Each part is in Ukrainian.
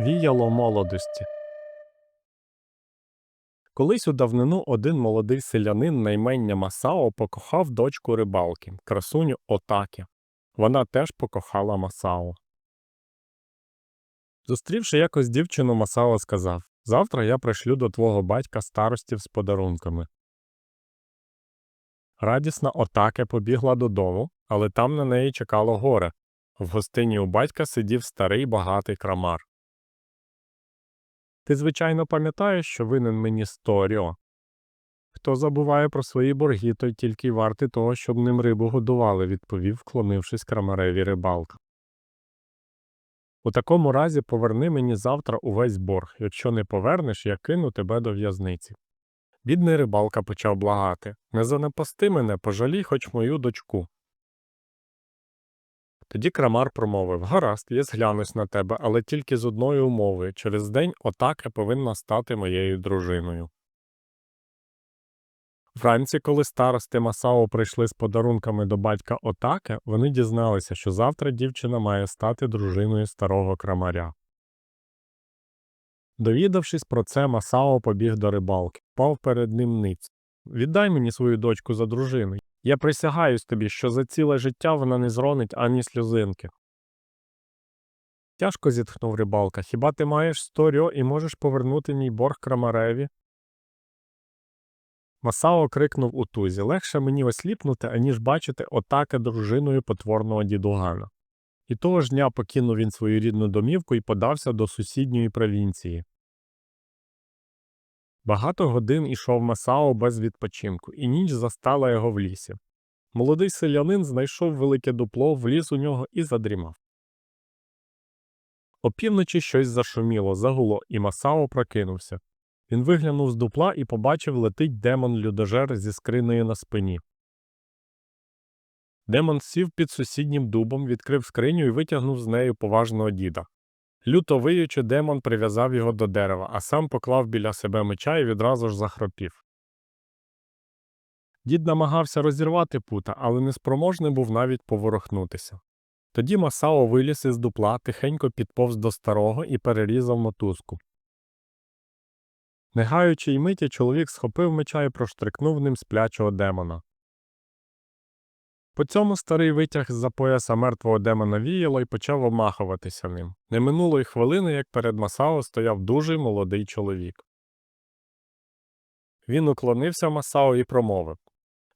Віяло молодості. Колись у давнину один молодий селянин наймення Масао покохав дочку рибалки, красуню Отакі. Вона теж покохала Масао. Зустрівши якось дівчину, Масао сказав Завтра я пришлю до твого батька старостів з подарунками. Радісна Отаке побігла додому, але там на неї чекало горе. В гостині у батька сидів старий багатий крамар. Ти, звичайно, пам'ятаєш, що винен мені сто рьо. Хто забуває про свої борги, той тільки й вартий того, щоб ним рибу годували, відповів, вклонившись крамареві рибалка. У такому разі поверни мені завтра увесь борг. Якщо не повернеш, я кину тебе до в'язниці. Бідний рибалка почав благати Не занепасти мене, пожалій хоч мою дочку. Тоді крамар промовив Гаразд, я зглянусь на тебе, але тільки з одної умови через день отака повинна стати моєю дружиною. Вранці, коли старости Масао прийшли з подарунками до батька Отаке, вони дізналися, що завтра дівчина має стати дружиною старого крамаря. Довідавшись про це, Масао побіг до рибалки, пав перед ним ниць. Віддай мені свою дочку за дружину. Я присягаюсь тобі, що за ціле життя вона не зронить ані сльозинки. Тяжко зітхнув рибалка. Хіба ти маєш сто рьо і можеш повернути мій борг крамареві? Масао крикнув у тузі легше мені осліпнути, аніж бачити отаке дружиною потворного дідугана. І того ж дня покинув він свою рідну домівку і подався до сусідньої провінції. Багато годин ішов Масао без відпочинку, і ніч застала його в лісі. Молодий селянин знайшов велике дупло, вліз у нього і задрімав. Опівночі щось зашуміло, загуло, і Масао прокинувся. Він виглянув з дупла і побачив летить демон-людожер зі скринею на спині. Демон сів під сусіднім дубом, відкрив скриню і витягнув з нею поважного діда. Люто виючи, демон прив'язав його до дерева, а сам поклав біля себе меча і відразу ж захропів. Дід намагався розірвати пута, але неспроможний був навіть поворухнутися. Тоді Масао виліз із дупла, тихенько підповз до старого і перерізав мотузку. Не гаючи й миті, чоловік схопив меча і проштрикнув ним сплячого демона. По цьому старий витяг з-за пояса мертвого демона віяло і почав обмахуватися ним. Не минуло й хвилини, як перед Масао стояв дуже молодий чоловік. Він уклонився Масао і промовив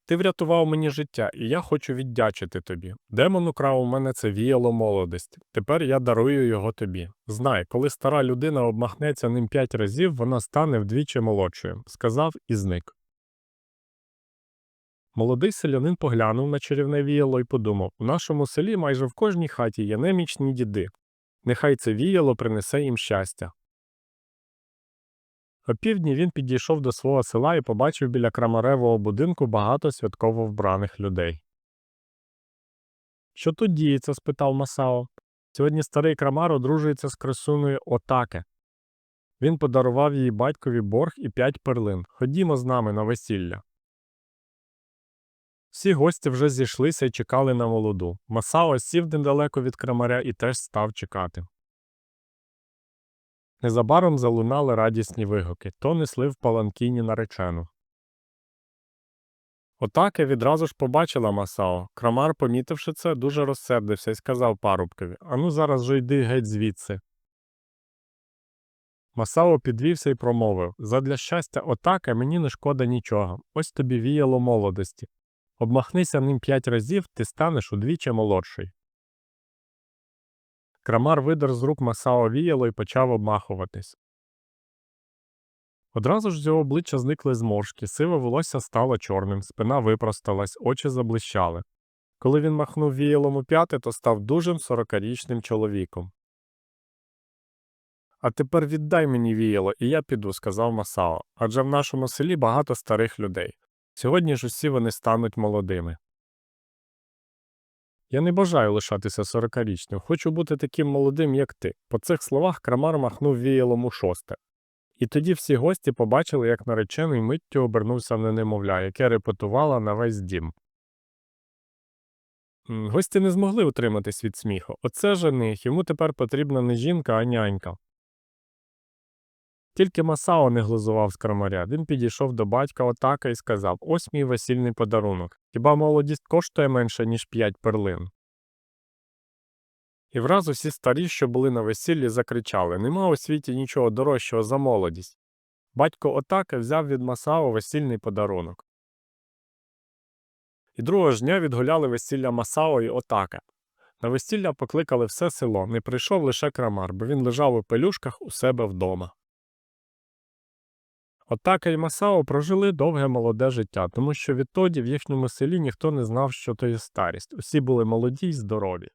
Ти врятував мені життя, і я хочу віддячити тобі. Демон украв у мене це віяло молодості. Тепер я дарую його тобі. Знай, коли стара людина обмахнеться ним п'ять разів, вона стане вдвічі молодшою, сказав і зник. Молодий селянин поглянув на чарівне віяло і подумав у нашому селі майже в кожній хаті є немічні діди. Нехай це віяло принесе їм щастя. О півдні він підійшов до свого села і побачив біля крамаревого будинку багато святково вбраних людей. Що тут діється? спитав Масао. Сьогодні старий крамар одружується з красуною Отаке. Він подарував їй батькові борг і п'ять перлин. Ходімо з нами на весілля. Всі гості вже зійшлися і чекали на молоду. Масао сів недалеко від крамаря і теж став чекати. Незабаром залунали радісні вигуки, то несли в паланкіні наречену. Отаке відразу ж побачила Масао. Крамар, помітивши це, дуже розсердився і сказав парубкові Ану зараз же йди геть звідси. Масао підвівся і промовив Задля щастя отаке мені не шкода нічого. Ось тобі віяло молодості. Обмахнися ним п'ять разів, ти станеш удвічі молодший. Крамар видер з рук Масао віяло і почав обмахуватись. Одразу ж з його обличчя зникли зморшки, сиве волосся стало чорним, спина випросталась, очі заблищали. Коли він махнув віялом у п'яти, то став дужим сорокарічним чоловіком. А тепер віддай мені віяло, і я піду, сказав Масао, адже в нашому селі багато старих людей. Сьогодні ж усі вони стануть молодими. Я не бажаю лишатися сорокарічним, хочу бути таким молодим, як ти. По цих словах крамар махнув віялом у шосте. І тоді всі гості побачили, як наречений миттю обернувся на немовля, яке репетувало на весь дім. Гості не змогли утриматись від сміху. Оце жених, йому тепер потрібна не жінка, а нянька. Тільки Масао не глузував з крамаря. Він підійшов до батька Отака і сказав: Ось мій весільний подарунок. Хіба молодість коштує менше, ніж п'ять перлин? І враз усі старі, що були на весіллі, закричали Нема у світі нічого дорожчого за молодість. Батько Отака взяв від Масао весільний подарунок. І другого ж дня відгуляли весілля Масао і Отака. На весілля покликали все село, не прийшов лише крамар, бо він лежав у пелюшках у себе вдома. Отака і Масао прожили довге молоде життя, тому що відтоді в їхньому селі ніхто не знав, що то є старість. Усі були молоді й здорові.